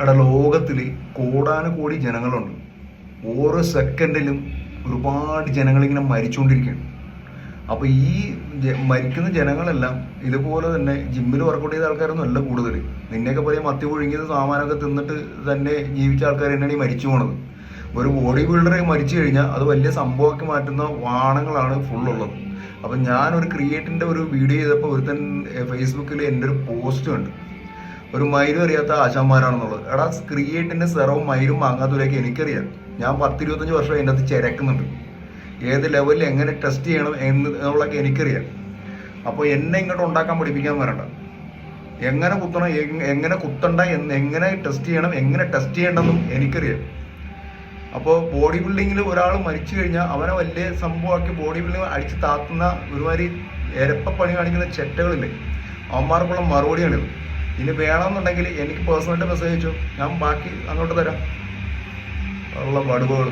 എടാ ലോകത്തിൽ കോടാനുകോടി ജനങ്ങളുണ്ട്. ഓരോ സെക്കൻഡിലും ഒരുപാട് ജനങ്ങളിങ്ങനെ മരിച്ചുകൊണ്ടിരിക്കുകയാണ് അപ്പോൾ ഈ മരിക്കുന്ന ജനങ്ങളെല്ലാം ഇതുപോലെ തന്നെ ജിമ്മിൽ വർക്കൗട്ട് ചെയ്ത ആൾക്കാരൊന്നും അല്ല കൂടുതൽ നിന്നെയൊക്കെ പോലെ മത്തി പുഴുങ്ങിയത് സാമാനമൊക്കെ തിന്നിട്ട് തന്നെ ജീവിച്ച ആൾക്കാർ തന്നെയാണ് ഈ മരിച്ചു പോണത്. ഒരു ബോഡി ബിൽഡറെ മരിച്ചു കഴിഞ്ഞാൽ അത് വലിയ സംഭവമാക്കി മാറ്റുന്ന വാണങ്ങളാണ് ഫുള്ളുള്ളത് അപ്പം ഞാനൊരു ക്രിയേറ്റിന്റെ ഒരു വീഡിയോ ചെയ്തപ്പോൾ ഒരുത്തൻ ഫേസ്ബുക്കിൽ എന്റെ ഒരു പോസ്റ്റ് കണ്ടു. ഒരു മയിലും അറിയാത്ത ആശാന്മാരാണെന്നുള്ളത്. എടാ ക്രിയേറ്റിന്റെ സെറവും മയിലും വാങ്ങാത്തവരൊക്കെ എനിക്കറിയാം. ഞാൻ പത്തിരുപത്തഞ്ച് വർഷം അതിന്റെ അകത്ത് ചിരക്കുന്നുണ്ട്. ഏത് ലെവലിൽ എങ്ങനെ ടെസ്റ്റ് ചെയ്യണം എന്ന് എന്നുള്ളതൊക്കെ എനിക്കറിയാം. അപ്പോൾ എന്നെ ഇങ്ങോട്ട് ഉണ്ടാക്കാൻ പഠിപ്പിക്കാൻ വരണ്ട. എങ്ങനെ കുത്തണം എങ്ങനെ കുത്തണ്ട എന്ന് എങ്ങനെ ടെസ്റ്റ് ചെയ്യണം എങ്ങനെ ടെസ്റ്റ് ചെയ്യണമെന്നും എനിക്കറിയാം. അപ്പോൾ ബോഡി ബിൽഡിങ്ങിൽ ഒരാൾ മരിച്ചു കഴിഞ്ഞാൽ അവനെ വലിയ സംഭവമാക്കി ബോഡി ബിൽഡിങ് അടിച്ച് താത്തുന്ന ഒരുമാതിരി എരപ്പ പണി കാണിക്കുന്ന ചെറ്റകളില്ലേ? അവന്മാർക്കുള്ള മറുപടിയാണിത്. ഇനി വേണമെന്നുണ്ടെങ്കിൽ എനിക്ക് പേഴ്സണലായിട്ട് മെസ്സേജ് അയച്ചു? ഞാൻ ബാക്കി അങ്ങോട്ട് തരാം. ഉള്ള വടുവുകൾ